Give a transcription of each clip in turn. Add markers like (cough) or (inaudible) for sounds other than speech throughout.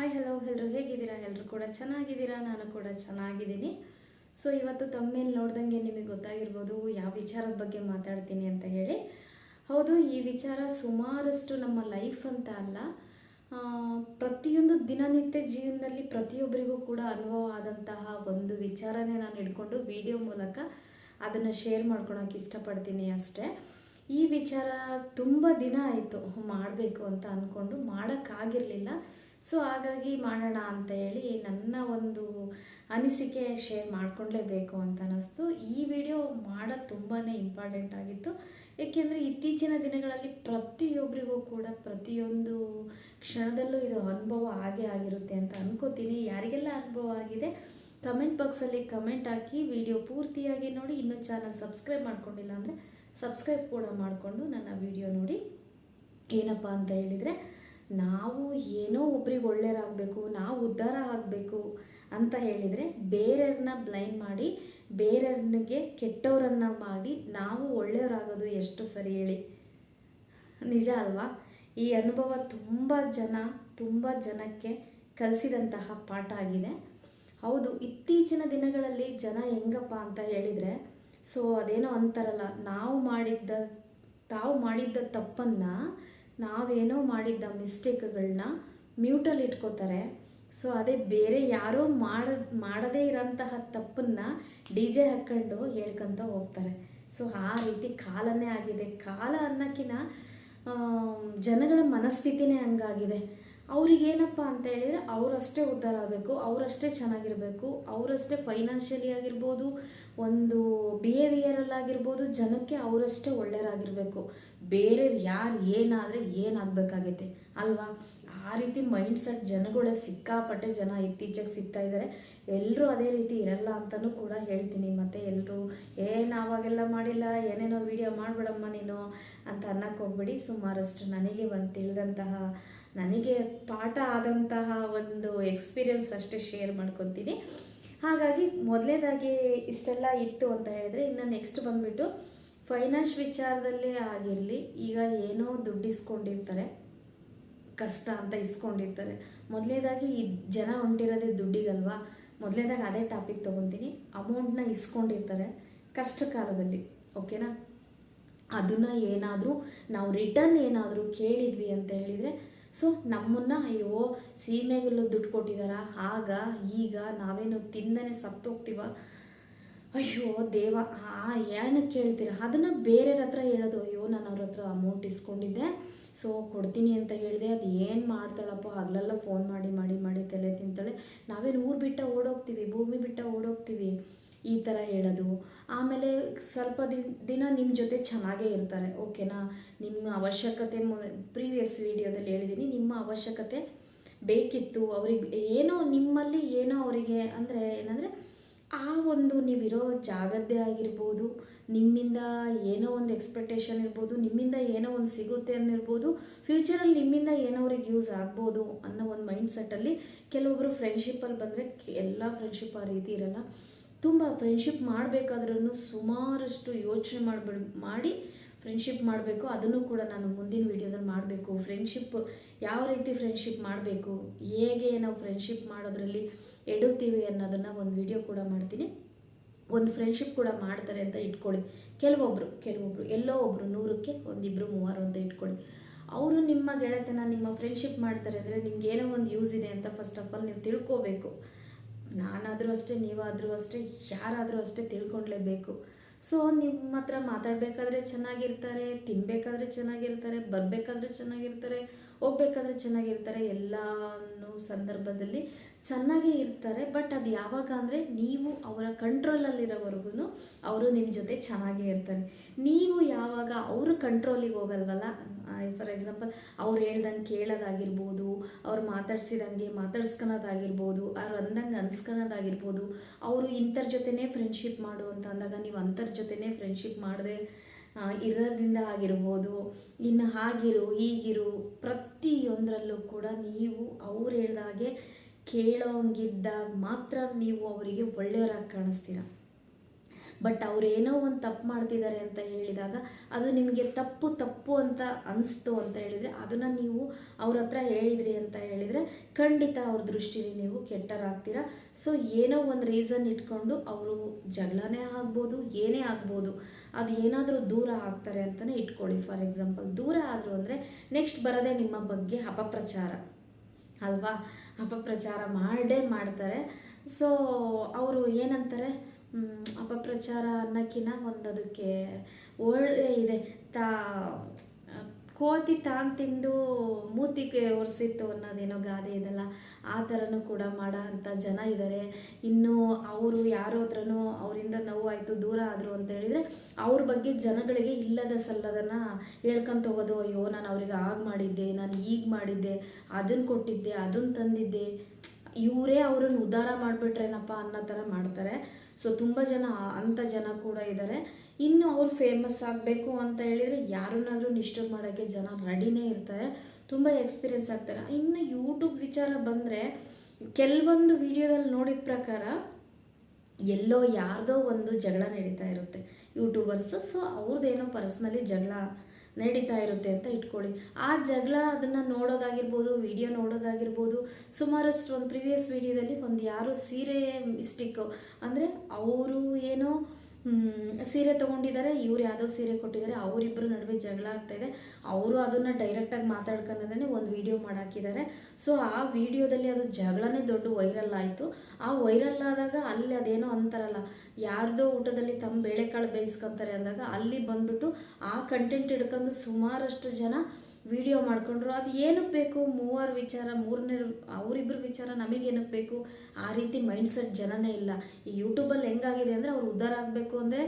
Hi hello ಎಲ್ಲರೂ ಹೇಗಿದ್ದೀರಾ? ಎಲ್ಲರೂ ಕೂಡ ಚೆನ್ನಾಗಿದ್ದೀರಾ? ನಾನು ಕೂಡ ಚೆನ್ನಾಗಿದ್ದೀನಿ. ಸೊ ಇವತ್ತು ತಮ್ಮೇಲೆ ನೋಡ್ದಂಗೆ ನಿಮಗೆ ಗೊತ್ತಾಗಿರ್ಬೋದು ಯಾವ ವಿಚಾರದ ಬಗ್ಗೆ ಮಾತಾಡ್ತೀನಿ ಅಂತ ಹೇಳಿ. ಹೌದು, ಈ ವಿಚಾರ ಸುಮಾರಷ್ಟು ನಮ್ಮ ಲೈಫ್ ಅಂತ ಅಲ್ಲ. ಪ್ರತಿಯೊಂದು ದಿನನಿತ್ಯ ಜೀವನದಲ್ಲಿ ಪ್ರತಿಯೊಬ್ಬರಿಗೂ ಕೂಡ ಅನುಭವ ಆದಂತಹ ಒಂದು ವಿಚಾರನೇ ನಾನು ಹಿಡ್ಕೊಂಡು ವಿಡಿಯೋ ಮೂಲಕ ಅದನ್ನು ಶೇರ್ ಮಾಡ್ಕೊಳಕ್ಕೆ ಇಷ್ಟಪಡ್ತೀನಿ ಅಷ್ಟೇ. ಈ ವಿಚಾರ ತುಂಬ ದಿನ ಆಯಿತು ಮಾಡಬೇಕು ಅಂತ ಅಂದ್ಕೊಂಡು ಮಾಡೋಕ್ಕಾಗಿರಲಿಲ್ಲ ಸೊ ಹಾಗಾಗಿ ಮಾಡೋಣ ಅಂತ ಹೇಳಿ ನನ್ನ ಒಂದು ಅನಿಸಿಕೆ ಶೇರ್ ಮಾಡಿಕೊಂಡ್ಲೇಬೇಕು ಅಂತ ಅನ್ನಿಸ್ತು. ಈ ವಿಡಿಯೋ ಮಾಡೋದು ತುಂಬಾ ಇಂಪಾರ್ಟೆಂಟ್ ಆಗಿತ್ತು. ಏಕೆಂದರೆ ಇತ್ತೀಚಿನ ದಿನಗಳಲ್ಲಿ ಪ್ರತಿಯೊಬ್ಬರಿಗೂ ಕೂಡ ಪ್ರತಿಯೊಂದು ಕ್ಷಣದಲ್ಲೂ ಇದು ಅನುಭವ ಆಗೇ ಆಗಿರುತ್ತೆ ಅಂತ ಅನ್ಕೋತೀನಿ. ಯಾರಿಗೆಲ್ಲ ಅನುಭವ ಆಗಿದೆ ಕಮೆಂಟ್ ಬಾಕ್ಸಲ್ಲಿ ಕಮೆಂಟ್ ಹಾಕಿ. ವಿಡಿಯೋ ಪೂರ್ತಿಯಾಗಿ ನೋಡಿ. ಇನ್ನೂ ಚಾನಲ್ ಸಬ್ಸ್ಕ್ರೈಬ್ ಮಾಡ್ಕೊಂಡಿಲ್ಲ ಅಂದರೆ ಸಬ್ಸ್ಕ್ರೈಬ್ ಕೂಡ ಮಾಡಿಕೊಂಡು ನನ್ನ ವಿಡಿಯೋ ನೋಡಿ. ಏನಪ್ಪ ಅಂತ ಹೇಳಿದರೆ ನಾವು ಏನೋ ಒಬ್ರಿಗೆ ಒಳ್ಳೆಯರಾಗಬೇಕು, ನಾವು ಉದ್ಧಾರ ಆಗಬೇಕು ಅಂತ ಹೇಳಿದರೆ ಬೇರೆಯವ್ರನ್ನ ಬ್ಲೈಂಡ್ ಮಾಡಿ, ಬೇರೆಯವ್ರನಿಗೆ ಕೆಟ್ಟವರನ್ನ ಮಾಡಿ ನಾವು ಒಳ್ಳೆಯವರಾಗೋದು ಎಷ್ಟು ಸರಿ ಹೇಳಿ. ನಿಜ ಅಲ್ವಾ? ಈ ಅನುಭವ ತುಂಬ ಜನ, ತುಂಬ ಜನಕ್ಕೆ ಕಲಿಸಿದಂತಹ ಪಾಠ ಆಗಿದೆ. ಹೌದು, ಇತ್ತೀಚಿನ ದಿನಗಳಲ್ಲಿ ಜನ ಹೆಂಗಪ್ಪ ಅಂತ ಹೇಳಿದರೆ, ಸೊ, ಅದೇನೋ ಅಂತಾರಲ್ಲ, ನಾವು ಮಾಡಿದ್ದ, ತಾವು ಮಾಡಿದ್ದ ತಪ್ಪನ್ನು ನಾವೇನೋ ಮಾಡಿದ್ದ ಮಿಸ್ಟೇಕ್ಗಳನ್ನ ಮ್ಯೂಟಲ್ಲಿ ಇಟ್ಕೋತಾರೆ. ಸೊ ಅದೇ ಬೇರೆ ಯಾರೋ ಮಾಡ, ಮಾಡದೇ ಇರೋಂತಹ ತಪ್ಪನ್ನು ಡಿ ಜೆ ಹಾಕ್ಕೊಂಡು ಹೇಳ್ಕೊಂತ ಹೋಗ್ತಾರೆ. ಸೊ ಆ ರೀತಿ ಕಾಲನೇ ಆಗಿದೆ. ಕಾಲ ಅನ್ನೋಕ್ಕಿಂತ ಜನಗಳ ಮನಸ್ಥಿತಿನೇ ಹಂಗಾಗಿದೆ. ಅವ್ರಿಗೇನಪ್ಪ ಅಂತ ಹೇಳಿದರೆ ಅವರಷ್ಟೇ ಉದ್ಧಾರ ಆಗಬೇಕು, ಅವರಷ್ಟೇ ಚೆನ್ನಾಗಿರಬೇಕು, ಅವರಷ್ಟೇ ಫೈನಾನ್ಷಿಯಲಿ ಆಗಿರ್ಬೋದು, ಒಂದು ಬಿಹೇವಿಯರಲ್ಲಾಗಿರ್ಬೋದು ಜನಕ್ಕೆ ಅವರಷ್ಟೇ ಒಳ್ಳೆಯರಾಗಿರಬೇಕು. ಬೇರೆ ಯಾರು ಏನಾದರೆ ಏನಾಗಬೇಕಾಗೈತೆ, ಅಲ್ವಾ? ಆ ರೀತಿ ಮೈಂಡ್ ಸೆಟ್ ಜನಗಳೇ ಸಿಕ್ಕಾಪಟ್ಟೆ ಜನ ಇತ್ತೀಚೆಗೆ ಸಿಗ್ತಾ ಇದ್ದಾರೆ ಎಲ್ಲರೂ ಅದೇ ರೀತಿ ಇರಲ್ಲ ಅಂತಲೂ ಕೂಡ ಹೇಳ್ತೀನಿ. ಮತ್ತು ಎಲ್ಲರೂ ಏನು ಆವಾಗೆಲ್ಲ ಮಾಡಿಲ್ಲ, ಏನೇನೋ ವಿಡಿಯೋ ಮಾಡಬೇಡಮ್ಮ ನೀನು ಅಂತ ಅನ್ನಕ್ಕೆ ಹೋಗ್ಬೇಡಿ. ಸುಮಾರಷ್ಟು ನನಗೆ ಒಂದು ತಿಳಿದಂತಹ ನನಗೆ ಪಾಠ ಆದಂತಹ ಒಂದು ಎಕ್ಸ್ಪೀರಿಯನ್ಸ್ ಅಷ್ಟೇ ಶೇರ್ ಮಾಡ್ಕೊತೀನಿ. ಹಾಗಾಗಿ ಮೊದಲೇದಾಗಿ ಇಷ್ಟೆಲ್ಲ ಇತ್ತು ಅಂತ ಹೇಳಿದ್ರೆ ಇನ್ನು ನೆಕ್ಸ್ಟ್ ಬಂದುಬಿಟ್ಟು ಫೈನಾನ್ಸ್ ವಿಚಾರದಲ್ಲೇ ಆಗಿರಲಿ, ಈಗ ಏನೋ ದುಡ್ಡು ಇಸ್ಕೊಂಡಿರ್ತಾರೆ, ಕಷ್ಟ ಅಂತ ಇಸ್ಕೊಂಡಿರ್ತಾರೆ. ಮೊದಲೇದಾಗಿ ಈ ಜನ ಹೊಂಟಿರೋದೇ ದುಡ್ಡಿಗಲ್ವಾ? ಮೊದಲೇದಾಗಿ ಅದೇ ಟಾಪಿಕ್ ತೊಗೊತೀನಿ. ಅಮೌಂಟ್ನ ಇಸ್ಕೊಂಡಿರ್ತಾರೆ ಕಷ್ಟ ಕಾಲದಲ್ಲಿ ಓಕೆನಾ ಅದನ್ನು ಏನಾದರೂ ನಾವು ರಿಟರ್ನ್ ಏನಾದರೂ ಕೇಳಿದ್ವಿ ಅಂತ ಹೇಳಿದರೆ ಸೊ ನಮ್ಮನ್ನು, ಅಯ್ಯೋ, ಸೀಮೆಗೆಲ್ಲ ದುಡ್ಡು ಕೊಟ್ಟಿದ್ದಾರ ಆಗ, ಈಗ ನಾವೇನು ತಿಂದನೆ ಸತ್ತೋಗ್ತೀವ? ಅಯ್ಯೋ, ದೇವ, ಆ ಏನಕ್ಕೆ ಕೇಳ್ತೀರ? ಅದನ್ನು ಬೇರೆಯವ್ರ ಹತ್ರ ಹೇಳೋದು, ಅಯ್ಯೋ, ನಾನು ಅವ್ರ ಹತ್ರ ಅಮೌಂಟ್ ಇಸ್ಕೊಂಡಿದ್ದೆ ಸೊ ಕೊಡ್ತೀನಿ ಅಂತ ಹೇಳಿದೆ, ಅದು ಏನು ಮಾಡ್ತಾಳಪ್ಪ? ಹಗಲೆಲ್ಲ ಫೋನ್ ಮಾಡಿ ಮಾಡಿ ಮಾಡಿ ತಲೆ ತಿಂತಾಳೆ. ನಾವೇನು ಊರು ಬಿಟ್ಟ ಓಡೋಗ್ತೀವಿ, ಭೂಮಿ ಬಿಟ್ಟ ಓಡೋಗ್ತೀವಿ. ಈ ಥರ ಹೇಳೋದು. ಆಮೇಲೆ ಸ್ವಲ್ಪ ದಿನ ನಿಮ್ಮ ಜೊತೆ ಚೆನ್ನಾಗೇ ಇರ್ತಾರೆ, ಓಕೆನಾ? ನಿಮ್ಮ ಅವಶ್ಯಕತೆ ಪ್ರೀವಿಯಸ್ ವಿಡಿಯೋದಲ್ಲಿ ಹೇಳಿದ್ದೀನಿ ನಿಮ್ಮ ಅವಶ್ಯಕತೆ ಬೇಕಿತ್ತು, ಅವ್ರಿಗೆ ಏನೋ ನಿಮ್ಮಲ್ಲಿ ಏನೋ ಅವರಿಗೆ ಅಂದರೆ ಏನಂದರೆ, ಆ ಒಂದು ನೀವಿರೋ ಜಾಗದ್ದೇ ಆಗಿರ್ಬೋದು, ನಿಮ್ಮಿಂದ ಏನೋ ಒಂದು ಎಕ್ಸ್ಪೆಕ್ಟೇಷನ್ ಇರ್ಬೋದು, ನಿಮ್ಮಿಂದ ಏನೋ ಒಂದು ಸಿಗುತ್ತೆ ಅನ್ನಿರ್ಬೋದು ಫ್ಯೂಚರಲ್ಲಿ ನಿಮ್ಮಿಂದ ಏನೋ ಅವ್ರಿಗೆ ಯೂಸ್ ಆಗ್ಬೋದು ಅನ್ನೋ ಒಂದು ಮೈಂಡ್ ಸೆಟ್ಟಲ್ಲಿ ಕೆಲವೊಬ್ಬರು ಫ್ರೆಂಡ್ಶಿಪ್ಪಲ್ಲಿ ಬಂದರೆ ಎಲ್ಲ ಫ್ರೆಂಡ್ಶಿಪ್ ಆ ರೀತಿ ಇರಲ್ಲ. ತುಂಬ ಫ್ರೆಂಡ್ಶಿಪ್ ಮಾಡಬೇಕಾದ್ರೂ ಸುಮಾರಷ್ಟು ಯೋಚನೆ ಮಾಡಿ ಮಾಡಿ ಫ್ರೆಂಡ್ಶಿಪ್ ಮಾಡಬೇಕು. ಅದನ್ನು ಕೂಡ ನಾನು ಮುಂದಿನ ವಿಡಿಯೋದಲ್ಲಿ ಮಾಡಬೇಕು. ಫ್ರೆಂಡ್ಶಿಪ್ ಯಾವ ರೀತಿ ಫ್ರೆಂಡ್ಶಿಪ್ ಮಾಡಬೇಕು? ಹೇಗೆ ನಾವು ಫ್ರೆಂಡ್ಶಿಪ್ ಮಾಡೋದ್ರಲ್ಲಿ ಎಡುತ್ತೀವಿ ಅನ್ನೋದನ್ನು ಒಂದು ವಿಡಿಯೋ ಕೂಡ ಮಾಡ್ತೀನಿ. ಒಂದು ಫ್ರೆಂಡ್ಶಿಪ್ ಕೂಡ ಮಾಡ್ತಾರೆ ಅಂತ ಇಟ್ಕೊಳ್ಳಿ. ಕೆಲವೊಬ್ಬರು ಕೆಲವೊಬ್ಬರು ಎಲ್ಲೋ ಒಬ್ಬರು ನೂರಕ್ಕೆ ಒಂದಿಬ್ಬರು ಮೂವರು ಅಂತ ಇಟ್ಕೊಳ್ಳಿ. ಅವರು ನಿಮ್ಮ ಗೆಳೆತನ ನಿಮ್ಮ ಫ್ರೆಂಡ್ಶಿಪ್ ಮಾಡ್ತಾರೆ ಅಂದರೆ ನಿಮ್ಗೆ ಏನೋ ಒಂದು ಯೂಸ್ ಇದೆ ಅಂತ ಫಸ್ಟ್ ಆಫ್ ಆಲ್ ನೀವು ತಿಳ್ಕೋಬೇಕು. ನಾನಾದರೂ ಅಷ್ಟೇ, ನೀವಾದರೂ ಅಷ್ಟೇ, ಯಾರಾದರೂ ಅಷ್ಟೇ ತಿಳ್ಕೊಳ್ಲೇಬೇಕು. ಸೊ ನಿಮ್ಮ ಹತ್ರ ಮಾತಾಡಬೇಕಾದ್ರೆ ಚೆನ್ನಾಗಿರ್ತಾರೆ ತಿನ್ನಬೇಕಾದ್ರೆ ಚೆನ್ನಾಗಿರ್ತಾರೆ, ಬರಬೇಕಾದ್ರೆ ಚೆನ್ನಾಗಿರ್ತಾರೆ, ಹೋಗ್ಬೇಕಾದ್ರೆ ಚೆನ್ನಾಗಿರ್ತಾರೆ, ಎಲ್ಲನೂ ಸಂದರ್ಭದಲ್ಲಿ ಚೆನ್ನಾಗೇ ಇರ್ತಾರೆ, ಬಟ್ ಅದು ಯಾವಾಗ ಅಂದರೆ ನೀವು ಅವರ ಕಂಟ್ರೋಲಲ್ಲಿರೋವರೆಗೂ ಅವರು ನಿಮ್ಮ ಜೊತೆ ಚೆನ್ನಾಗೇ ಇರ್ತಾರೆ. ನೀವು ಯಾವಾಗ ಅವರು ಕಂಟ್ರೋಲಿಗೆ ಹೋಗಲ್ವಲ್ಲ ಫಾರ್ ಎಕ್ಸಾಂಪಲ್ ಅವ್ರು ಹೇಳ್ದಂಗೆ ಕೇಳೋದಾಗಿರ್ಬೋದು, ಅವ್ರು ಮಾತಾಡ್ಸಿದಂಗೆ ಮಾತಾಡ್ಸ್ಕೊಳೋದಾಗಿರ್ಬೋದು ಅವ್ರು ಅಂದಂಗೆ ಅನ್ಸ್ಕೊಳೋದಾಗಿರ್ಬೋದು ಅವರು ಇಂಥರ ಜೊತೆನೇ ಫ್ರೆಂಡ್ಶಿಪ್ ಮಾಡು ಅಂತ ಅಂದಾಗ ನೀವು ಅಂಥರ ಜೊತೆನೇ ಫ್ರೆಂಡ್ಶಿಪ್ ಮಾಡದೆ ಇರೋದ್ರಿಂದ ಆಗಿರ್ಬೋದು, ಇನ್ನು ಹಾಗಿರು, ಹೀಗಿರು ಪ್ರತಿಯೊಂದರಲ್ಲೂ ಕೂಡ ನೀವು ಅವ್ರು ಹೇಳ್ದಾಗೆ ಕೇಳೋಂಗಿದ್ದಾಗ ಮಾತ್ರ ನೀವು ಅವರಿಗೆ ಒಳ್ಳೆಯವರಾಗಿ ಕಾಣಿಸ್ತೀರ? ಬಟ್ ಅವರೇನೋ ಒಂದು ತಪ್ಪು ಮಾಡ್ತಿದ್ದಾರೆ ಅಂತ ಹೇಳಿದಾಗ ಅದು ನಿಮಗೆ ತಪ್ಪು ತಪ್ಪು ಅಂತ ಅನಿಸ್ತು ಅಂತ ಹೇಳಿದರೆ ಅದನ್ನು ನೀವು ಅವ್ರ ಹತ್ರ ಹೇಳಿದ್ರಿ ಅಂತ ಹೇಳಿದರೆ ಖಂಡಿತ ಅವ್ರ ದೃಷ್ಟಿಲಿ ನೀವು ಕೆಟ್ಟರಾಗ್ತೀರ. ಸೊ ಏನೋ ಒಂದು ರೀಸನ್ ಇಟ್ಕೊಂಡು ಅವರು ಜಗಳನೇ ಆಗ್ಬೋದು, ಏನೇ ಆಗ್ಬೋದು, ಅದು ಏನಾದರೂ ದೂರ ಆಗ್ತಾರೆ ಅಂತಲೇ ಇಟ್ಕೊಳ್ಳಿ. ಫಾರ್ ಎಕ್ಸಾಂಪಲ್ ದೂರ ಆದರು ಅಂದರೆ ನೆಕ್ಸ್ಟ್ ಬರೋದೇ ನಿಮ್ಮ ಬಗ್ಗೆ ಅಪಪ್ರಚಾರ. ಅಲ್ವಾ? ಅಪಪ್ರಚಾರ ಮಾಡೇ ಮಾಡ್ತಾರೆ. ಸೊ ಅವರು ಏನಂತಾರೆ? ಅಪಪ್ರಚಾರ ಅನ್ನೋಕ್ಕಿಂತ ಒಂದು ಅದಕ್ಕೆ ಒಳ್ಳೆ ಇದೆ. ತಾ ಕೋತಿ ತಾನು ತಿಂದು ಮೂತಿಗೆ ಒರೆಸಿತ್ತು ಅನ್ನೋದೇನೋ ಗಾದೆ ಇದೆಲ್ಲ, ಆ ಥರನೂ ಕೂಡ ಮಾಡೋ ಅಂಥ ಜನ ಇದ್ದಾರೆ ಇನ್ನು ಅವರು ಯಾರ ಹತ್ರನೂ ಅವರಿಂದ ನೋವಾಯಿತು, ದೂರ ಆದರು ಅಂತ ಹೇಳಿದರೆ ಅವ್ರ ಬಗ್ಗೆ ಜನಗಳಿಗೆ ಇಲ್ಲದ ಸಲ್ಲದನ್ನು ಹೇಳ್ಕೊಂತ ಹೋಗೋದು ಅಯ್ಯೋ, ನಾನು ಅವ್ರಿಗೆ ಆಗ ಮಾಡಿದ್ದೆ, ನಾನು ಈಗ ಮಾಡಿದ್ದೆ ಅದನ್ನು ಕೊಟ್ಟಿದ್ದೆ ಅದನ್ನು ತಂದಿದ್ದೆ. ಇವರೇ ಅವ್ರನ್ನ ಉದ್ಧಾರ ಮಾಡಿಬಿಟ್ರೇನಪ್ಪ ಅನ್ನೋ ಥರ ಮಾಡ್ತಾರೆ. ಸೊ ತುಂಬ ಜನ, ಅಂಥ ಜನ ಕೂಡ ಇದ್ದಾರೆ ಇನ್ನು ಅವ್ರು ಫೇಮಸ್ ಆಗಬೇಕು ಅಂತ ಹೇಳಿದರೆ ಯಾರನ್ನಾದರೂ ಡಿಸ್ಟರ್ಬ್ ಮಾಡೋಕ್ಕೆ ಜನ ರೆಡಿನೇ ಇರ್ತಾರೆ. ತುಂಬ ಎಕ್ಸ್ಪೀರಿಯನ್ಸ್ ಆಗ್ತಾರೆ. ಇನ್ನು ಯೂಟ್ಯೂಬ್ ವಿಚಾರ ಬಂದರೆ, ಕೆಲವೊಂದು ವಿಡಿಯೋದಲ್ಲಿ ನೋಡಿದ ಪ್ರಕಾರ ಎಲ್ಲೋ ಯಾರ್ದೋ ಒಂದು ಜಗಳ ನಡೀತಾ ಇರುತ್ತೆ ಯೂಟ್ಯೂಬರ್ಸು ಸೊ ಅವ್ರದ್ದೇನೋ ಪರ್ಸ್ನಲಿ ಜಗಳ ನಡೀತಾ ಇರುತ್ತೆ ಅಂತ ಇಟ್ಕೊಳ್ಳಿ. ಆ ಜಗಳ ಅದನ್ನು ನೋಡೋದಾಗಿರ್ಬೋದು, ವಿಡಿಯೋ ನೋಡೋದಾಗಿರ್ಬೋದು, ಸುಮಾರಷ್ಟು ಒಂದು ಪ್ರಿವಿಯಸ್ ವಿಡಿಯೋದಲ್ಲಿ ಒಂದು ಯಾರು ಸೀರೆ ಮಿಸ್ಟಿಕ್ಕು ಅಂದರೆ ಅವರು ಏನೋ ಸೀರೆ ತೊಗೊಂಡಿದ್ದಾರೆ ಇವ್ರು ಯಾವುದೋ ಸೀರೆ ಕೊಟ್ಟಿದ್ದಾರೆ ಅವರಿಬ್ಬರ ನಡುವೆ ಜಗಳ ಆಗ್ತಾಯಿದೆ ಅವರು ಅದನ್ನು ಡೈರೆಕ್ಟಾಗಿ ಮಾತಾಡ್ಕೊಂಡೇ ಒಂದು ವಿಡಿಯೋ ಮಾಡಾಕಿದ್ದಾರೆ ಸೊ ಆ ವಿಡಿಯೋದಲ್ಲಿ ಅದು ಜಗಳನೇ ದೊಡ್ಡ ವೈರಲ್ ಆಯಿತು. ಆ ವೈರಲ್ ಆದಾಗ ಅಲ್ಲಿ ಅದೇನೋ ಅಂತಾರಲ್ಲ, ಯಾರ್ದೋ ಊಟದಲ್ಲಿ ತಮ್ಮ ಬೇಳೆಕಾಳು ಬೇಯಿಸ್ಕೊಂತಾರೆ ಅಂದಾಗ ಅಲ್ಲಿ ಬಂದ್ಬಿಟ್ಟು ಆ ಕಂಟೆಂಟ್ ಹಿಡ್ಕೊಂಡು ಸುಮಾರಷ್ಟು ಜನ ವಿಡಿಯೋ ಮಾಡಿಕೊಂಡ್ರು. ಅದು ಏನಕ್ಕೆ ಬೇಕು? ಮೂವರು ವಿಚಾರ, ಮೂರನೇ ಅವರಿಬ್ಬರ ವಿಚಾರ ನಮಗೇನಕ್ಕೆ ಬೇಕು? ಆ ರೀತಿ ಮೈಂಡ್ಸೆಟ್ ಜನನೇ ಇಲ್ಲ. ಈ ಯೂಟ್ಯೂಬಲ್ಲಿ ಹೆಂಗಾಗಿದೆ ಅಂದರೆ ಅವ್ರು ಉದ್ಧಾರ ಆಗಬೇಕು ಅಂದರೆ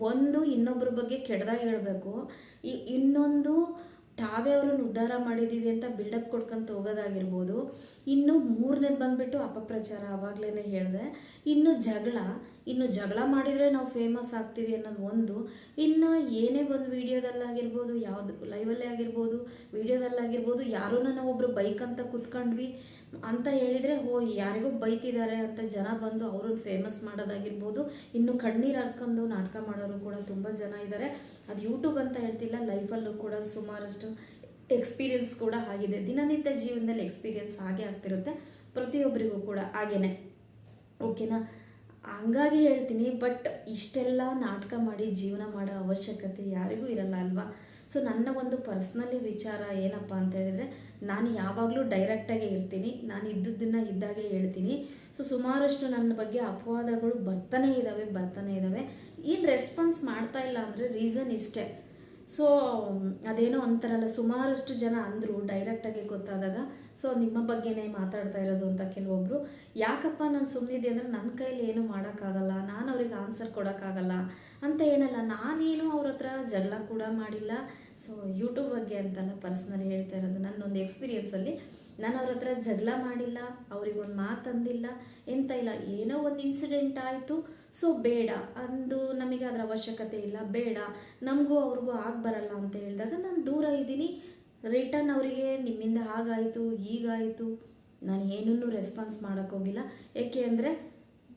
ಒಂದು ಇನ್ನೊಬ್ಬರ ಬಗ್ಗೆ ಕೆಡ್ದಾಗ ಹೇಳಬೇಕು. ಈ ಇನ್ನೊಂದು ತಾವೇ ಅವ್ರನ್ನ ಉದ್ಧಾರ ಮಾಡಿದ್ದೀವಿ ಅಂತ ಬಿಲ್ಡಪ್ ಕೊಡ್ಕೊಂತ ಹೋಗೋದಾಗಿರ್ಬೋದು. ಇನ್ನು ಮೂರನೇದು ಬಂದುಬಿಟ್ಟು ಅಪಪ್ರಚಾರ ಆವಾಗಲೇ ಹೇಳಿದೆ. ಇನ್ನು ಜಗಳ. ಇನ್ನು ಜಗಳ ಮಾಡಿದರೆ ನಾವು ಫೇಮಸ್ ಆಗ್ತೀವಿ ಅನ್ನೋದು ಒಂದು. ಇನ್ನು ಏನೇ ಒಂದು ವೀಡಿಯೋದಲ್ಲಾಗಿರ್ಬೋದು, ಯಾವುದು ಲೈವಲ್ಲೇ ಆಗಿರ್ಬೋದು, ವೀಡಿಯೋದಲ್ಲಾಗಿರ್ಬೋದು ಯಾರನ್ನ ನಾವು ಒಬ್ಬರು ಬೈಕ್ ಅಂತ ಕೂತ್ಕೊಂಡ್ವಿ ಅಂತ ಹೇಳಿದರೆ ಓ ಯಾರಿಗೂ ಬೈತಿದ್ದಾರೆ ಅಂತ ಜನ ಬಂದು ಅವ್ರನ್ನ ಫೇಮಸ್ ಮಾಡೋದಾಗಿರ್ಬೋದು. ಇನ್ನು ಕಣ್ಣೀರು ಹರ್ಕೊಂಡು ನಾಟಕ ಮಾಡೋರು ಕೂಡ ತುಂಬ ಜನ ಇದ್ದಾರೆ ಅದು ಯೂಟ್ಯೂಬ್ ಅಂತ ಹೇಳ್ತಿಲ್ಲ ಲೈಫಲ್ಲೂ ಕೂಡ ಸುಮಾರಷ್ಟು ಎಕ್ಸ್ಪೀರಿಯನ್ಸ್ ಕೂಡ ಆಗಿದೆ. ದಿನನಿತ್ಯ ಜೀವನದಲ್ಲಿ ಎಕ್ಸ್ಪೀರಿಯನ್ಸ್ ಹಾಗೆ ಆಗ್ತಿರುತ್ತೆ. ಪ್ರತಿಯೊಬ್ಬರಿಗೂ ಕೂಡ ಹಾಗೆಯೇ ಓಕೆನಾ ಹಂಗಾಗಿ ಹೇಳ್ತೀನಿ ಬಟ್ ಇಷ್ಟೆಲ್ಲ ನಾಟಕ ಮಾಡಿ ಜೀವನ ಮಾಡೋ ಅವಶ್ಯಕತೆ ಯಾರಿಗೂ ಇರಲ್ಲ ಅಲ್ವಾ? ಸೊ ನನ್ನ ಒಂದು ಪರ್ಸ್ನಲಿ ವಿಚಾರ ಏನಪ್ಪ ಅಂತ ಹೇಳಿದರೆ, ನಾನು ಯಾವಾಗಲೂ ಡೈರೆಕ್ಟಾಗೇ ಇರ್ತೀನಿ, ನಾನು ಇದ್ದದ್ದನ್ನು ಇದ್ದಾಗೆ ಹೇಳ್ತೀನಿ. ಸೊ ಸುಮಾರಷ್ಟು ನನ್ನ ಬಗ್ಗೆ ಅಪವಾದಗಳು ಬರ್ತಾನೆ ಇದ್ದಾವೆ ಬರ್ತಾನೆ ಇದ್ದಾವೆ ಏನು ರೆಸ್ಪಾನ್ಸ್ ಮಾಡ್ತಾ ಇಲ್ಲ ಅಂದರೆ ರೀಸನ್ ಇಷ್ಟೇ. ಸೊ ಅದೇನೋ ಅಂತಾರಲ್ಲ ಸುಮಾರಷ್ಟು ಜನ ಅಂದರು ಡೈರೆಕ್ಟಾಗಿ ಗೊತ್ತಾದಾಗ. ಸೊ ನಿಮ್ಮ ಬಗ್ಗೆನೇ ಮಾತಾಡ್ತಾ ಇರೋದು ಅಂತ ಕೆಲವೊಬ್ಬರು ಯಾಕಪ್ಪ ನಾನು ಸುಮ್ಮನಿದ್ದೆ ಅಂದರೆ ನನ್ನ ಕೈಲಿ ಏನು ಮಾಡೋಕ್ಕಾಗಲ್ಲ, ನಾನು ಅವ್ರಿಗೆ ಆನ್ಸರ್ ಕೊಡೋಕ್ಕಾಗಲ್ಲ ಅಂತ ಏನಲ್ಲ, ನಾನೇನು ಅವ್ರ ಹತ್ರ ಜಗಳ ಕೂಡ ಮಾಡಿಲ್ಲ. ಸೊ ಯೂಟ್ಯೂಬ್ ಬಗ್ಗೆ ಅಂತಲ್ಲ ಪರ್ಸ್ನಲಿ ಹೇಳ್ತಾ ಇರೋದು. ನನ್ನೊಂದು ಎಕ್ಸ್ಪೀರಿಯನ್ಸಲ್ಲಿ ನಾನು ಅವ್ರ ಹತ್ರ ಜಗಳ ಮಾಡಿಲ್ಲ ಅವ್ರಿಗೊಂದು ಮಾತಂದಿಲ್ಲ ಎಂತ ಇಲ್ಲ. ಏನೋ ಒಂದು ಇನ್ಸಿಡೆಂಟ್ ಆಯಿತು. ಸೊ ಬೇಡ. ಅಂದು ನಮಗೆ ಅದರ ಅವಶ್ಯಕತೆ ಇಲ್ಲ. ಬೇಡ. ನಮಗೂ ಅವ್ರಿಗೂ ಆಗಿ ಬರಲ್ಲ ಅಂತ ಹೇಳಿದಾಗ ನಾನು ದೂರ ಇದ್ದೀನಿ. ರಿಟರ್ನ್ ಅವರಿಗೆ ನಿಮ್ಮಿಂದ ಹಾಗಾಯಿತು, ಹೀಗಾಯಿತು. ನಾನು ಏನನ್ನೂ ರೆಸ್ಪಾನ್ಸ್ ಮಾಡೋಕ್ಕೋಗಿಲ್ಲ ಏಕೆ ಅಂದರೆ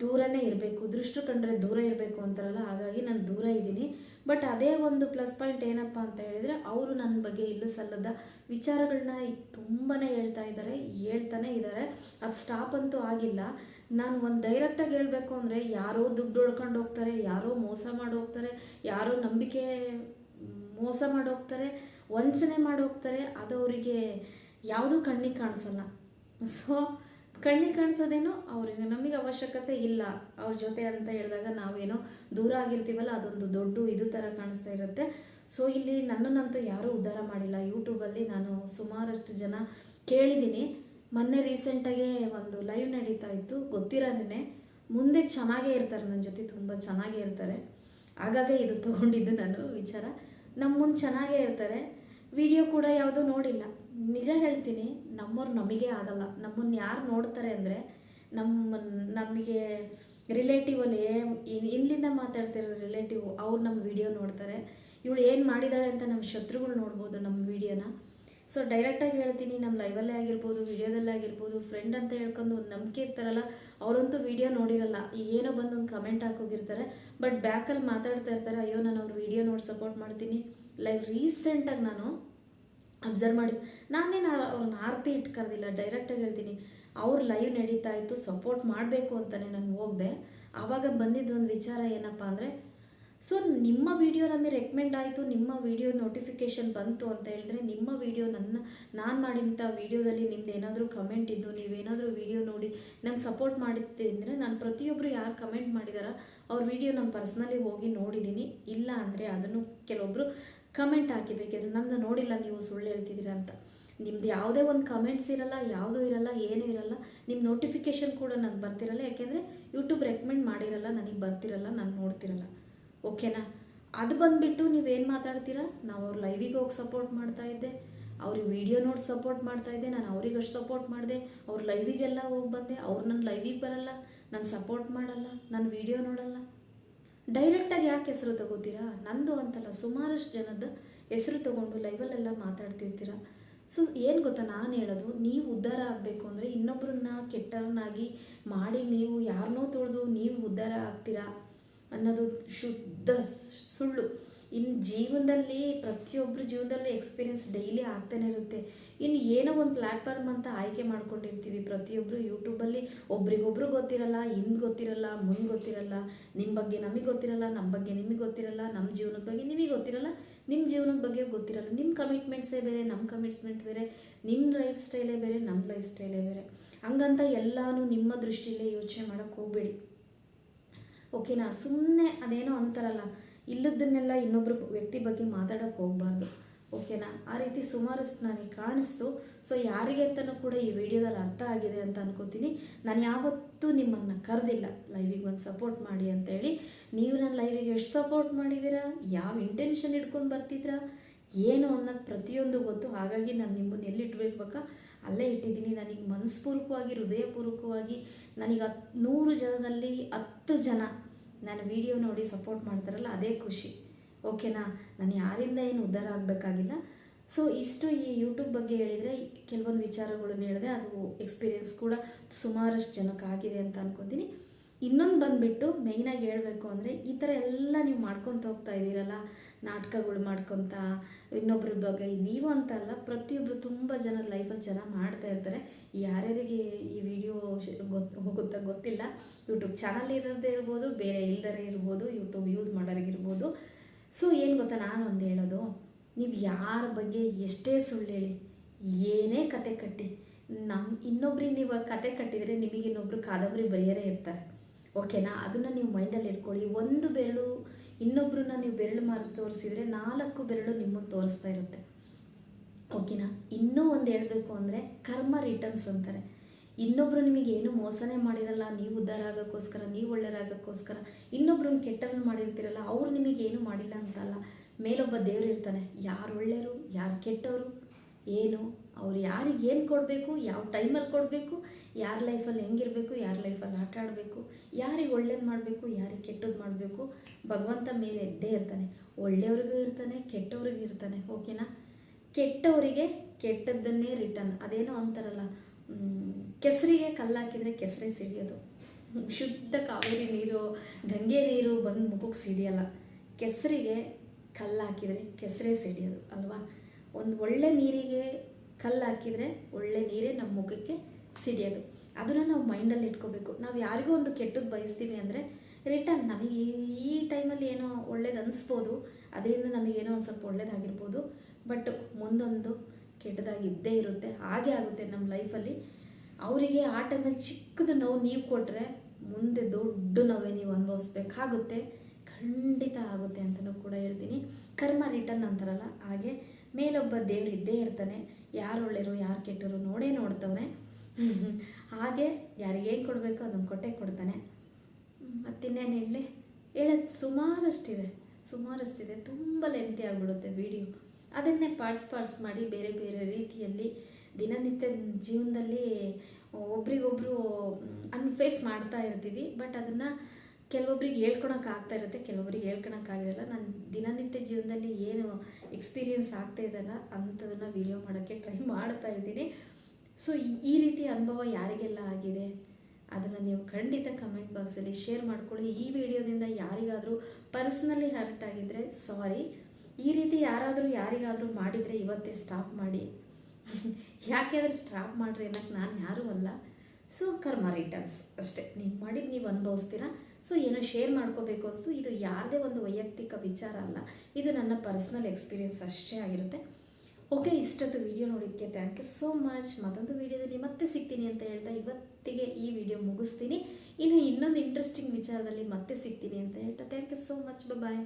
ದೂರನೇ ಇರಬೇಕು, ದೃಷ್ಟು ಕಂಡ್ರೆ ದೂರ ಇರಬೇಕು ಅಂತಾರಲ್ಲ, ಹಾಗಾಗಿ ನಾನು ದೂರ ಇದ್ದೀನಿ. ಬಟ್ ಅದೇ ಒಂದು ಪ್ಲಸ್ ಪಾಯಿಂಟ್ ಏನಪ್ಪ ಅಂತ ಹೇಳಿದರೆ, ಅವರು ನನ್ನ ಬಗ್ಗೆ ಇಲ್ಲ ಸಲ್ಲದ ವಿಚಾರಗಳನ್ನ ತುಂಬಾ ಹೇಳ್ತಾ ಇದ್ದಾರೆ ಹೇಳ್ತಾನೆ ಇದ್ದಾರೆ ಅದು ಸ್ಟಾಪ್ ಅಂತೂ ಆಗಿಲ್ಲ. ನಾನು ಒಂದು ಡೈರೆಕ್ಟಾಗಿ ಹೇಳಬೇಕು ಅಂದರೆ, ಯಾರೋ ದುಡ್ಡು ಹೊಡ್ಕೊಂಡು ಹೋಗ್ತಾರೆ, ಯಾರೋ ಮೋಸ ಮಾಡಿ ಹೋಗ್ತಾರೆ, ಯಾರೋ ನಂಬಿಕೆ ಮೋಸ ಮಾಡಿ ಹೋಗ್ತಾರೆ. ವಂಚನೆ ಮಾಡಿ ಹೋಗ್ತಾರೆ, ಅದು ಅವರಿಗೆ ಯಾವುದೂ ಕಣ್ಣಿಗೆ ಕಾಣಿಸಲ್ಲ. ಸೊ ಕಣ್ಣಿಗೆ ಕಾಣಿಸೋದೇನು? ಅವ್ರಿಗೆ ನಮಗೆ ಅವಶ್ಯಕತೆ ಇಲ್ಲ. ಅವ್ರ ಜೊತೆ ಅಂತ ಹೇಳಿದಾಗ ನಾವೇನೋ ದೂರ ಆಗಿರ್ತೀವಲ್ಲ, ಅದೊಂದು ದೊಡ್ಡ ಇದು ಥರ ಕಾಣಿಸ್ತಾ ಇರುತ್ತೆ. ಸೊ ಇಲ್ಲಿ ನನ್ನನ್ನಂತೂ ಯಾರೂ ಉದ್ಧಾರ ಮಾಡಿಲ್ಲ. ಯೂಟ್ಯೂಬಲ್ಲಿ ನಾನು ಸುಮಾರಷ್ಟು ಜನ ಕೇಳಿದ್ದೀನಿ. ಮೊನ್ನೆ ರೀಸೆಂಟಾಗಿ ಒಂದು ಲೈವ್ ನಡೀತಾ ಇತ್ತು. ಗೊತ್ತಿರೋದೇ ಮುಂದೆ ಚೆನ್ನಾಗೇ ಇರ್ತಾರೆ ನನ್ನ ಜೊತೆ ತುಂಬ ಚೆನ್ನಾಗೇ ಇರ್ತಾರೆ. ಆಗಾಗ ಇದು ತೊಗೊಂಡಿದ್ದು ನಾನು ವಿಚಾರ. ನಮ್ಮ ಮುಂದೆ ಚೆನ್ನಾಗೇ ಇರ್ತಾರೆ. ವಿಡಿಯೋ ಕೂಡ ಯಾವುದೂ ನೋಡಿಲ್ಲ. ನಿಜ ಹೇಳ್ತೀನಿ, ನಮ್ಮವ್ರು ನಮಗೆ ಆಗಲ್ಲ. ನಮ್ಮನ್ನು ಯಾರು ನೋಡ್ತಾರೆ ಅಂದರೆ ನಮ್ಮ ನಮಗೆ ರಿಲೇಟಿವ್ ಅಲ್ಲಿ ಇಲ್ಲಿಂದ ಮಾತಾಡ್ತಿರೋ ರಿಲೇಟಿವ್ ಅವ್ರು ನಮ್ಮ ವಿಡಿಯೋ ನೋಡ್ತಾರೆ. ಇವಳು ಏನು ಮಾಡಿದ್ದಾಳೆ ಅಂತ ನಮ್ಮ ಶತ್ರುಗಳು ನೋಡ್ಬೋದು ನಮ್ಮ ವಿಡಿಯೋನ. ಸೊ ಡೈರೆಕ್ಟಾಗಿ ಹೇಳ್ತೀನಿ ನಮ್ಮ ಲೈವಲ್ಲೇ ಆಗಿರ್ಬೋದು, ವಿಡಿಯೋದಲ್ಲೇ ಆಗಿರ್ಬೋದು ಫ್ರೆಂಡ್ ಅಂತ ಹೇಳ್ಕೊಂಡು ಒಂದು ನಂಬಿಕೆ ಇರ್ತಾರಲ್ಲ, ಅವರಂತೂ ವಿಡಿಯೋ ನೋಡಿರಲ್ಲ. ಏನೋ ಬಂದು ಒಂದು ಕಮೆಂಟ್ ಹಾಕೋಗಿರ್ತಾರೆ. ಬಟ್ ಬ್ಯಾಕಲ್ಲಿ ಮಾತಾಡ್ತಾ ಇರ್ತಾರೆ, ಅಯ್ಯೋ, ನಾನು ಅವ್ರ ವಿಡಿಯೋ ನೋಡಿ ಸಪೋರ್ಟ್ ಮಾಡ್ತೀನಿ. ಲೈವ್ ರೀಸೆಂಟಾಗಿ ನಾನು ಅಬ್ಸರ್ವ್ ಮಾಡಿ, ನಾನೇನು ಅವ್ರನ್ನ ಆರತಿ ಇಟ್ಕರ್ದಿಲ್ಲ ಕರೆದಿಲ್ಲ ಡೈರೆಕ್ಟಾಗಿ ಹೇಳ್ತೀನಿ. ಅವ್ರ ಲೈವ್ ನಡೀತಾ ಇತ್ತು ಸಪೋರ್ಟ್ ಮಾಡಬೇಕು ಅಂತಲೇ ನಾನು ಹೋಗ್ದೆ. ಆವಾಗ ಬಂದಿದ್ದು ಒಂದು ವಿಚಾರ ಏನಪ್ಪ ಅಂದರೆ ಸೊ ನಿಮ್ಮ ವಿಡಿಯೋ ನಮಗೆ ರೆಕಮೆಂಡ್ ಆಯಿತು, ನಿಮ್ಮ ವಿಡಿಯೋ ನೋಟಿಫಿಕೇಷನ್ ಬಂತು ಅಂತ ಹೇಳಿದ್ರೆ, ನಿಮ್ಮ ವಿಡಿಯೋ ನನ್ನ, ನಾನು ಮಾಡಿದಂಥ ವಿಡಿಯೋದಲ್ಲಿ ನಿಮ್ದು ಏನಾದರೂ ಕಮೆಂಟ್ ಇದ್ದು, ನೀವೇನಾದರೂ ವಿಡಿಯೋ ನೋಡಿ ನಂಗೆ ಸಪೋರ್ಟ್ ಮಾಡಿದ್ದೆ ಅಂದರೆ ನಾನು ಪ್ರತಿಯೊಬ್ಬರು ಯಾರು ಕಮೆಂಟ್ ಮಾಡಿದಾರೋ, ಅವ್ರ ವಿಡಿಯೋ ನಾನು ಪರ್ಸ್ನಲಿ ಹೋಗಿ ನೋಡಿದ್ದೀನಿ ಇಲ್ಲ ಅಂದರೆ ಅದನ್ನು ಕೆಲವೊಬ್ಬರು ಕಮೆಂಟ್ ಹಾಕಿಬೇಕಿದ್ರೆ ನಂದು ನೋಡಿಲ್ಲ ನೀವು ಸುಳ್ಳು ಹೇಳ್ತಿದ್ದೀರಾ ಅಂತ. ನಿಮ್ದು ಯಾವುದೇ ಒಂದು ಕಮೆಂಟ್ಸ್ ಇರಲ್ಲ, ಯಾವುದೂ ಇರಲ್ಲ, ಏನೂ ಇರಲ್ಲ ನಿಮ್ಮ ನೋಟಿಫಿಕೇಷನ್ ಕೂಡ ನನಗೆ ಬರ್ತಿರಲ್ಲ, ಯಾಕೆಂದರೆ ಯೂಟ್ಯೂಬ್ ರೆಕಮೆಂಡ್ ಮಾಡಿರಲ್ಲ, ನನಗೆ ಬರ್ತಿರಲ್ಲ, ನಾನು ನೋಡ್ತಿರಲ್ಲ. ಓಕೆನಾ? ಅದು ಬಂದುಬಿಟ್ಟು ನೀವೇನು ಮಾತಾಡ್ತೀರಾ? ನಾವು ಅವ್ರ ಲೈವಿಗೆ ಹೋಗಿ ಸಪೋರ್ಟ್ ಮಾಡ್ತಾ ಇದ್ದೆ. ಅವ್ರಿಗೆ ವಿಡಿಯೋ ನೋಡಿ ಸಪೋರ್ಟ್ ಮಾಡ್ತಾ ಇದ್ದೆ. ನಾನು ಅವ್ರಿಗೆ ಅಷ್ಟು ಸಪೋರ್ಟ್ ಮಾಡಿದೆ. ಅವ್ರ ಲೈವಿಗೆಲ್ಲ ಹೋಗಿ ಬಂದೆ. ಅವ್ರು ನನ್ನ ಲೈವಿಗೆ ಬರಲ್ಲ. ನಾನು ಸಪೋರ್ಟ್ ಮಾಡಲ್ಲ. ನಾನು ವಿಡಿಯೋ ನೋಡಲ್ಲ. ಡೈರೆಕ್ಟಾಗಿ ಯಾಕೆ ಹೆಸರು ತಗೋತೀರಾ? ನಂದು ಅಂತಲ್ಲ, ಸುಮಾರಷ್ಟು ಜನದ ಹೆಸರು ತಗೊಂಡು ಲೈವಲ್ಲೆಲ್ಲ ಮಾತಾಡ್ತಿರ್ತೀರ. ಸೊ ಏನು ಗೊತ್ತಾ? ನಾನು ಹೇಳೋದು, ನೀವು ಉದ್ಧಾರ ಆಗಬೇಕು ಅಂದರೆ ಇನ್ನೊಬ್ಬರನ್ನ ಕೆಟ್ಟವರನ್ನಾಗಿ ಮಾಡಿ ನೀವು ಯಾರನ್ನೋ ತೊಳೆದು ನೀವು ಉದ್ಧಾರ ಆಗ್ತೀರಾ? ಅನ್ನೋದು ಶುದ್ಧ ಸುಳ್ಳು. ಇನ್ನು ಜೀವನದಲ್ಲಿ ಪ್ರತಿಯೊಬ್ಬರು ಜೀವನದಲ್ಲಿ ಎಕ್ಸ್ಪೀರಿಯನ್ಸ್ ಡೈಲಿ ಆಗ್ತಾನೆ ಇರುತ್ತೆ. ಇನ್ನು ಏನೋ ಒಂದು ಪ್ಲ್ಯಾಟ್ಫಾರ್ಮ್ ಅಂತ ಆಯ್ಕೆ ಮಾಡ್ಕೊಂಡಿರ್ತೀವಿ. ಪ್ರತಿಯೊಬ್ಬರು ಯೂಟ್ಯೂಬಲ್ಲಿ ಒಬ್ರಿಗೊಬ್ರು ಗೊತ್ತಿರಲ್ಲ, ಹಿಂದೆ ಗೊತ್ತಿರಲ್ಲ, ಮುಂದೆ ಗೊತ್ತಿರಲ್ಲ ನಿಮ್ಮ ಬಗ್ಗೆ ನಮಗೆ ಗೊತ್ತಿರಲ್ಲ ನಮ್ಮ ಬಗ್ಗೆ ನಿಮಗೆ ಗೊತ್ತಿರಲ್ಲ ನಮ್ಮ ಜೀವನದ ಬಗ್ಗೆ ನಿಮಗೆ ಗೊತ್ತಿರಲ್ಲ ನಿಮ್ಮ ಜೀವನದ ಬಗ್ಗೆ ಗೊತ್ತಿರಲ್ಲ. ನಿಮ್ಮ ಕಮಿಟ್ಮೆಂಟ್ಸೇ ಬೇರೆ ನಮ್ಮ ಕಮಿಟ್ಸ್ಮೆಂಟ್ ಬೇರೆ ನಿಮ್ಮ ಲೈಫ್ ಸ್ಟೈಲೇ ಬೇರೆ ನಮ್ಮ ಲೈಫ್ ಸ್ಟೈಲೇ ಬೇರೆ. ಹಂಗಂತ ಎಲ್ಲನೂ ನಿಮ್ಮ ದೃಷ್ಟಿಯಲ್ಲೇ ಯೋಚನೆ ಮಾಡೋಕ್ಕೆ ಹೋಗಬೇಡಿ. ಓಕೆನಾ ಸುಮ್ಮನೆ ಅದೇನೋ ಅಂತಾರಲ್ಲ, ಇಲ್ಲದನ್ನೆಲ್ಲ ಇನ್ನೊಬ್ಬರು ವ್ಯಕ್ತಿ ಬಗ್ಗೆ ಮಾತಾಡೋಕೆ ಹೋಗ್ಬಾರ್ದು. ಓಕೆನಾ ಆ ರೀತಿ ಸುಮಾರಷ್ಟು ನನಗೆ ಕಾಣಿಸ್ತು. ಸೊ, ಯಾರಿಗೆ ಅಂತಲೂ ಕೂಡ ಈ ವಿಡಿಯೋದಲ್ಲಿ ಅರ್ಥ ಆಗಿದೆ ಅಂತ ಅನ್ಕೋತೀನಿ. ನಾನು ಯಾವತ್ತೂ ನಿಮ್ಮನ್ನು ಕರೆದಿಲ್ಲ. ಲೈವಿಗೆ ಒಂದು ಸಪೋರ್ಟ್ ಮಾಡಿ ಅಂತೇಳಿ. ನೀವು ನನ್ನ ಲೈವಿಗೆ ಎಷ್ಟು ಸಪೋರ್ಟ್ ಮಾಡಿದ್ದೀರಾ? ಯಾವ ಇಂಟೆನ್ಷನ್ ಇಟ್ಕೊಂಡು ಬರ್ತಿದ್ರಾ ಏನು ಅನ್ನೋದು ಪ್ರತಿಯೊಂದು ಗೊತ್ತು. ಹಾಗಾಗಿ ನಾನು ನಿಮ್ಮನ್ನು ಎಲ್ಲಿ ಇಟ್ಬಿಡ್ಬೇಕಾ ಅಲ್ಲೇ ಇಟ್ಟಿದ್ದೀನಿ. ನನಗೆ ಮನಸ್ಪೂರ್ವಕವಾಗಿ, ಹೃದಯಪೂರ್ವಕವಾಗಿ ನನಗೆ ಹತ್ತು ನೂರು ಜನದಲ್ಲಿ ಹತ್ತು ಜನ ನಾನು ವಿಡಿಯೋ ನೋಡಿ ಸಪೋರ್ಟ್ ಮಾಡ್ತಾರಲ್ಲ, ಅದೇ ಖುಷಿ. ಓಕೆನಾ ನಾನು ಯಾರಿಂದ ಏನು ಉದ್ಧಾರ ಆಗಬೇಕಾಗಿಲ್ಲ. ಸೊ ಇಷ್ಟು ಈ ಯೂಟ್ಯೂಬ್ ಬಗ್ಗೆ ಹೇಳಿದರೆ, ಕೆಲವೊಂದು ವಿಚಾರಗಳನ್ನು ಹೇಳಿದೆ. ಅದು ಎಕ್ಸ್ಪೀರಿಯೆನ್ಸ್ ಕೂಡ ಸುಮಾರಷ್ಟು ಜನಕ್ಕೆ ಆಗಿದೆ ಅಂತ ಅನ್ಕೊತೀನಿ. ಇನ್ನೊಂದು ಬಂದುಬಿಟ್ಟು ಮೇಯ್ನಾಗಿ ಹೇಳಬೇಕು ಅಂದರೆ, ಈ ಥರ ಎಲ್ಲ ನೀವು ಮಾಡ್ಕೊತ ಹೋಗ್ತಾ ಇದ್ದೀರಲ್ಲ ನಾಟಕಗಳು ಮಾಡ್ಕೊತ ಇನ್ನೊಬ್ಬರ ಬಗ್ಗೆ. ನೀವು ಅಂತ ಅಲ್ಲ ಪ್ರತಿಯೊಬ್ಬರು ತುಂಬ ಜನ ಲೈಫಲ್ಲಿ ಚೆನ್ನಾಗಿ ಮಾಡ್ತಾ ಇರ್ತಾರೆ. ಯಾರ್ಯಾರಿಗೆ ಈ ವಿಡಿಯೋ ಗೊತ್ತು ಹೋಗುತ್ತಾ ಗೊತ್ತಿಲ್ಲ. ಯೂಟ್ಯೂಬ್ ಚಾನಲ್ ಇರೋದೇ ಇರ್ಬೋದು, ಬೇರೆ ಇಲ್ದರೇ ಇರ್ಬೋದು ಯೂಟ್ಯೂಬ್ ಯೂಸ್ ಮಾಡೋರಿಗಿರ್ಬೋದು ಸೊ ಏನು ಗೊತ್ತಾ ನಾನು ಒಂದು ಹೇಳೋದು? ನೀವು ಯಾರ ಬಗ್ಗೆ ಎಷ್ಟೇ ಸುಳ್ಳು ಹೇಳಿ, ಏನೇ ಕತೆ ಕಟ್ಟಿ ನಮ್ಮ ಇನ್ನೊಬ್ರಿಗೆ ನೀವು ಕತೆ ಕಟ್ಟಿದರೆ ನಿಮಗೆ ಇನ್ನೊಬ್ರು ಕಾದಂಬರಿ ಬರೆಯರೇ ಇರ್ತಾರೆ. ಓಕೆನಾ ಅದನ್ನು ನೀವು ಮೈಂಡಲ್ಲಿ ಇಟ್ಕೊಳ್ಳಿ. ಒಂದು ಬೆರಳು ಇನ್ನೊಬ್ರನ್ನ ನೀವು ಬೆರಳು ಮಾರ್, ತೋರಿಸಿದರೆ ನಾಲ್ಕು ಬೆರಳು ನಿಮ್ಮನ್ನು ತೋರಿಸ್ತಾ ಇರುತ್ತೆ. ಓಕೆನಾ? ಇನ್ನೂ ಒಂದು ಹೇಳಬೇಕು ಅಂದರೆ ಕರ್ಮ ರಿಟರ್ನ್ಸ್ ಅಂತಾರೆ. ಇನ್ನೊಬ್ಬರು ನಿಮಗೆ ಏನು ಮೋಸನೇ ಮಾಡಿರಲ್ಲ, ನೀವು ಉದ್ಧಾರ ಆಗೋಕ್ಕೋಸ್ಕರ, ನೀವು ಒಳ್ಳೆಯರಾಗೋಕ್ಕೋಸ್ಕರ ಇನ್ನೊಬ್ರನ್ನ ಕೆಟ್ಟವ್ರನ್ನ ಮಾಡಿರ್ತೀರಲ್ಲ, ಅವ್ರು ನಿಮಗೆ ಏನು ಮಾಡಿಲ್ಲ ಅಂತಲ್ಲ, ಮೇಲೊಬ್ಬ ದೇವರು ಇರ್ತಾನೆ. ಯಾರು ಒಳ್ಳೆಯರು, ಯಾರು ಕೆಟ್ಟವರು, ಏನು? ಅವ್ರು ಯಾರಿಗೆ ಏನು ಕೊಡಬೇಕು, ಯಾವ ಟೈಮಲ್ಲಿ ಕೊಡಬೇಕು, ಯಾರ ಲೈಫಲ್ಲಿ ಹೆಂಗಿರಬೇಕು, ಯಾರ ಲೈಫಲ್ಲಿ ಆಟ ಆಡಬೇಕು, ಯಾರಿಗೆ ಒಳ್ಳೇದು ಮಾಡಬೇಕು, ಯಾರಿಗೆ ಕೆಟ್ಟದ್ದು ಮಾಡಬೇಕು, ಭಗವಂತ ಮೇಲೆ ಎದ್ದೇ ಇರ್ತಾನೆ. ಒಳ್ಳೆಯವ್ರಿಗೂ ಇರ್ತಾನೆ, ಕೆಟ್ಟವ್ರಿಗೂ ಇರ್ತಾನೆ ಓಕೆನಾ ಕೆಟ್ಟವರಿಗೆ ಕೆಟ್ಟದ್ದನ್ನೇ ರಿಟರ್ನ್ ಅದೇನೋ ಅಂತಾರಲ್ಲ ಕೆಸರಿಗೆ ಕಲ್ಲಾಕಿದರೆ ಕೆಸರೇ ಸಿಡಿಯೋದು. ಶುದ್ಧ ಕಾವೇರಿ ನೀರು, ಗಂಗೆ ನೀರು ಬಂದು ಮುಖಕ್ಕೆ ಸಿಡಿಯಲ್ಲ. ಕೆಸರಿಗೆ ಕಲ್ಲಾಕಿದರೆ ಕೆಸರೇ ಸಿಡಿಯೋದು, ಅಲ್ವಾ? ಒಂದು ಒಳ್ಳೆ ನೀರಿಗೆ ಕಲ್ಲು ಹಾಕಿದರೆ ಒಳ್ಳೆ ನೀರೇ ನಮ್ಮ ಮುಖಕ್ಕೆ ಸಿಡಿಯೋದು. ಅದನ್ನು ನಾವು ಮೈಂಡಲ್ಲಿ ಇಟ್ಕೋಬೇಕು. ನಾವು ಯಾರಿಗೂ ಒಂದು ಕೆಟ್ಟದ್ದು ಬಯಸ್ತೀವಿ ಅಂದರೆ ರಿಟರ್ನ್ ನಮಗೆ ಈ ಟೈಮಲ್ಲಿ ಏನೋ ಒಳ್ಳೇದು ಅನಿಸ್ಬೋದು. ಅದರಿಂದ ನಮಗೇನೋ ಒಂದು ಸ್ವಲ್ಪ ಒಳ್ಳೇದಾಗಿರ್ಬೋದು. ಬಟ್ ಮುಂದೊಂದು ಕೆಟ್ಟದಾಗಿ ಇದ್ದೇ ಇರುತ್ತೆ. ಹಾಗೆ ಆಗುತ್ತೆ ನಮ್ಮ ಲೈಫಲ್ಲಿ. ಅವರಿಗೆ ಆ ಟೈಮಲ್ಲಿ ಚಿಕ್ಕದು ನೋವು ನೀವು ಕೊಟ್ಟರೆ ಮುಂದೆ ದೊಡ್ಡ ನೋವೇ ನೀವು ಅನುಭವಿಸ್ಬೇಕಾಗುತ್ತೆ. ಖಂಡಿತ ಆಗುತ್ತೆ ಅಂತಲೂ ಕೂಡ ಹೇಳ್ತೀನಿ. ಕರ್ಮ ರಿಟರ್ನ್ ಅಂತಾರಲ್ಲ, ಹಾಗೆ ಮೇಲೊಬ್ಬ ದೇವ್ರು ಇದ್ದೇ ಇರ್ತಾನೆ. ಯಾರು ಒಳ್ಳೆಯರು, ಯಾರು ಕೆಟ್ಟರು ನೋಡೇ ನೋಡ್ತವನೆ. ಹಾಗೆ ಯಾರಿಗೇನು ಕೊಡಬೇಕು ಅದನ್ನು ಕೊಟ್ಟೆ ಕೊಡ್ತಾನೆ. ಮತ್ತಿನ್ನೇನು ಹೇಳಿ ಹೇಳೋದು ಸುಮಾರಷ್ಟಿದೆ. ಸುಮಾರಷ್ಟಿದೆ. ತುಂಬ ಲೆಂತಿ ಆಗಿಬಿಡುತ್ತೆ ವಿಡಿಯೋ ಅದನ್ನೇ ಪಾರ್ಟ್ಸ್ ಪಾರ್ಟ್ಸ್ ಮಾಡಿ ಬೇರೆ ಬೇರೆ ರೀತಿಯಲ್ಲಿ ದಿನನಿತ್ಯ ಜೀವನದಲ್ಲಿ ಒಬ್ರಿಗೊಬ್ರು ಅನ್ಫೇಸ್ ಮಾಡ್ತಾ ಇರ್ತೀವಿ. ಬಟ್ ಅದನ್ನು ಕೆಲವೊಬ್ರಿಗೆ ಹೇಳ್ಕೊಳಕ್ಕೆ ಆಗ್ತಾ ಇರುತ್ತೆ, ಕೆಲವೊಬ್ರಿಗೆ ಹೇಳ್ಕೊಳಕ್ಕಾಗಿರಲ್ಲ ನಾನು ದಿನನಿತ್ಯ ಜೀವನದಲ್ಲಿ ಏನು ಎಕ್ಸ್ಪೀರಿಯೆನ್ಸ್ ಆಗ್ತಾ ಇದೆಯಲ್ಲ, ಅಂಥದನ್ನು ವಿಡಿಯೋ ಮಾಡೋಕ್ಕೆ ಟ್ರೈ ಮಾಡ್ತಾ ಇದ್ದೀನಿ. ಸೊ ಈ ರೀತಿ ಅನುಭವ ಯಾರಿಗೆಲ್ಲ ಆಗಿದೆ? ಅದನ್ನು ನೀವು ಖಂಡಿತ ಕಮೆಂಟ್ ಬಾಕ್ಸಲ್ಲಿ ಶೇರ್ ಮಾಡ್ಕೊಳ್ಳಿ. ಈ ವಿಡಿಯೋದಿಂದ ಯಾರಿಗಾದರೂ ಪರ್ಸ್ನಲಿ ಹರ್ಟ್ ಆಗಿದ್ದರೆ ಸಾರಿ ಈ ರೀತಿ ಯಾರಾದರೂ ಯಾರಿಗಾದರೂ ಮಾಡಿದರೆ ಇವತ್ತೇ ಸ್ಟಾಪ್ ಮಾಡಿ. (laughs) ಯಾಕೆಂದರೆ ಸ್ಟಾಪ್ ಮಾಡಿರಿ ಅನ್ನೋಕ್ಕೆ ನಾನು ಯಾರೂ ಅಲ್ಲ. ಸೊ ಕರ್ಮ ರಿಟರ್ನ್ಸ್ ಅಷ್ಟೇ. ನೀವು ಮಾಡಿದ್ದು ನೀವು ಅನುಭವಿಸ್ತೀರಾ? ಸೊ ಏನೋ ಶೇರ್ ಮಾಡ್ಕೋಬೇಕು ಅನಿಸ್ತು ಇದು ಯಾರದೇ ಒಂದು ವೈಯಕ್ತಿಕ ವಿಚಾರ ಅಲ್ಲ. ಇದು ನನ್ನ ಪರ್ಸ್ನಲ್ ಎಕ್ಸ್ಪೀರಿಯನ್ಸ್ ಅಷ್ಟೇ ಆಗಿರುತ್ತೆ. ಓಕೆ ಇಷ್ಟೊತ್ತು ವಿಡಿಯೋ ನೋಡಿದ್ದಕ್ಕೆ ಥ್ಯಾಂಕ್ ಯು ಸೋ ಮಚ್ ಮತ್ತೊಂದು ವಿಡಿಯೋದಲ್ಲಿ ಮತ್ತೆ ಸಿಗ್ತೀನಿ ಅಂತ ಹೇಳ್ತಾ ಇವತ್ತಿಗೆ ಈ ವಿಡಿಯೋ ಮುಗಿಸ್ತೀನಿ. ಇನ್ನು ಇನ್ನೊಂದು ಇಂಟ್ರೆಸ್ಟಿಂಗ್ ವಿಚಾರದಲ್ಲಿ ಮತ್ತೆ ಸಿಗ್ತೀನಿ ಅಂತ ಹೇಳ್ತಾ thank you so much bye